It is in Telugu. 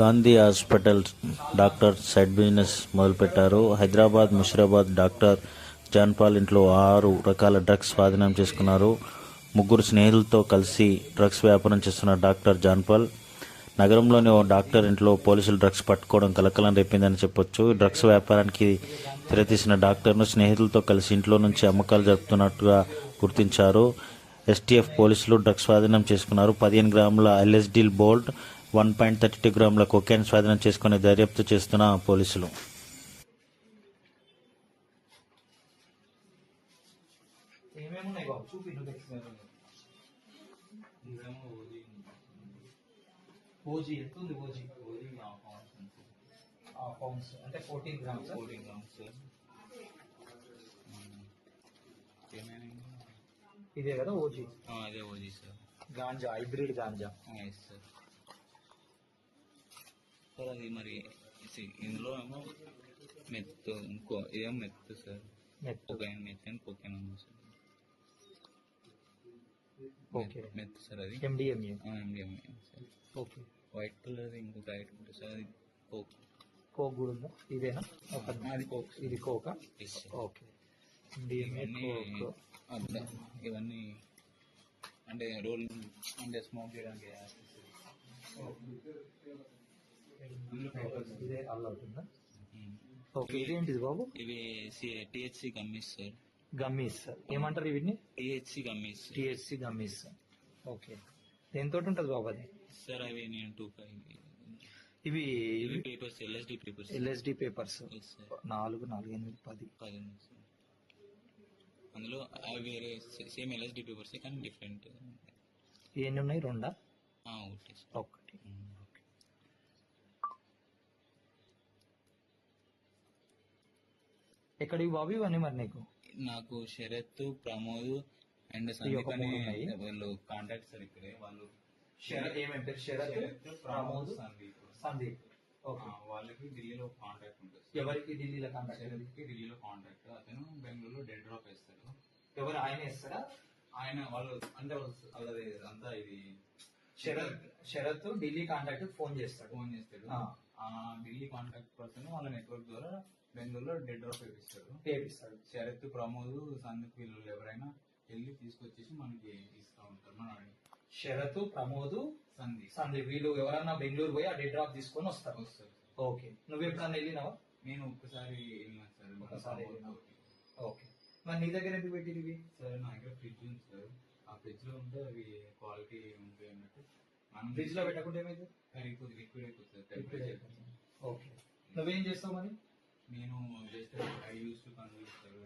Gandhi hospital doctor side business మొదలుపెట్టారు. హైదరాబాద్ ముషిరాబాద్ డాక్టర్ జాన్పాల్ ఇంట్లో ఆరు రకాల డ్రగ్స్ స్వాధీనం చేసుకున్నారు. ముగ్గురు స్నేహితులతో కలిసి డ్రగ్స్ వ్యాపారం చేస్తున్న డాక్టర్ జాన్పాల్ నగరంలోని ఓ డాక్టర్ ఇంట్లో పోలీసులు డ్రగ్స్ పట్టుకోవడం కలకలం రేపిందని చెప్పొచ్చు. డ్రగ్స్ వ్యాపారానికి తెరతీసిన డాక్టర్ను స్నేహితులతో కలిసి ఇంట్లో నుంచి అమ్మకాలు జరుపుతున్నట్టుగా గుర్తించారు. ఎస్టీఎఫ్ పోలీసులు డ్రగ్స్ స్వాధీనం చేసుకున్నారు. పదిహేను గ్రాముల ఎల్ఎస్డీల్ bolt one point thirty two గ్రాముల కొకైన్ స్వాధీనం చేసుకుని దర్యాప్తు చేస్తున్న పోలీసులు. ఏమేమి ఉన్నాయి బాబు? చూపి నువ్వు ఎక్స్ప్లెయిన్ ఓజీ ఎంత ఉంది ఓజీ? పౌండ్స్ అంటే ఫోర్టీన్ గ్రామ్స్. ఇదే కదా ఓజీ? అదే OG sir ganja hybrid ganja. Yes sir sir అది మరి ఇందులో ఏమో మెత్తు ఇంకో ఇదేమో meth sir? Cocaine మెత్తన్ cocaine sir. Okay. Meth sir అది. MDMA MDMA sir. Okay. White colour ఇంకొక ఐటమ్ ఉంటుంది సార్ అది కోక్. కోక్ కూడా ఉందా? ఇదేనా? ఒక అది కోక్ ఇది కోకా? ఓకే. అట్లా ఇవన్నీ అంటే రోల్ అంటే స్మోక్ చేయడానికి ఇదే అల్ల అవుతుందా. ఓకే ఇదేంటిది బాబు? ఇవి టిహెచ్సి గమ్మీస్ సార్. గమ్మీస్ ఏమంటారు వీటిని? THC gummies THC gummies okay దేంతో ఉంటుంది బాబు అది? సార్ అవి నేను టూ ఫైవ్ ఇవి. Papers LSD papers. LSD papers. నాలుగు నాలుగు ఎనిమిది పది. పది అందులో అవి వేరే సేమ్ ఎల్ఎస్డి పేపర్స్ కానీ డిఫరెంట్. ఎన్ని ఉన్నాయి? రెండా? ఒకటి ఒకటి. ఉమ్. ఎక్కడికి బాబు ఇవన్నీ మరి నీకు. నాకు శరత్ ప్రమోద్ అండ్ సందీప్ అనే. వాళ్ళు కాంటాక్ట్ సార్ ఇక్కడే. వాళ్ళు శరత్ ఏమేం పేరు? శరత్ ప్రమోద్ సందీప్. సందీప్. వాళ్ళకి ఢిల్లీలో కాంటాక్ట్ ఉంటుంది ఎవరికి ఢిల్లీలో కాంటాక్ట్ శరత్కి ఢిల్లీలో కాంటాక్ట్ అతను బెంగళూరులో డెడ్ డ్రాప్ వేస్తాడు. ఎవరు? ఆయన ఇస్తారా ఆయన వాళ్ళు అంటే వాళ్ళు- వాళ్ళది అంతా ఇది శరత్ శరత్ ఢిల్లీ కాంటాక్ట్ ఫోన్ చేస్తాడు. ఫోన్ చేస్తాడు. ఆ. ఢిల్లీ కాంటాక్ట్ పర్సన్ వాళ్ళ నెట్వర్క్ ద్వారా బెంగళూరులో డెడ్ డ్రాప్ వేపిస్తాడు చేపిస్తాడు శరత్ ప్రమోద్ సందీప్ వీళ్ళు ఎవరైనా వెళ్ళి తీసుకొచ్చేసి మనకి ఇస్తా ఉంటారు. మన శరత్ ప్రమోద్ సందీప్. సందీప్. వీళ్ళు ఎవరన్నా బెంగళూరు పోయి ఆ డెడ్ డ్రాప్ తీసుకొని వస్తారు. వస్తారు. ఓకే. నువ్వు ఎప్పుడన్నా వెళ్ళినావా? నేను ఒక్కసారి వెళ్ళినాను సార్. తోటి. ఓకే. మరి నీ దగ్గర ఎందుకు పెట్టిరు ఇవి సార్ నా దగ్గర ఫ్రిడ్జ్ ఉంది సార్. ఆ ఫ్రిడ్జ్లో ఉంటే అవి క్వాలిటీ ఉంటాయి అన్నట్టు. మనం ఫ్రిడ్జ్లో పెట్టకుంటే ఏమైంది? కరిగిపోతుంది లిక్విడ్ అయిపోతుంది టెంపరేచర్ ఓకే నువ్వేం చేస్తావు మరి? నేను just I use to sir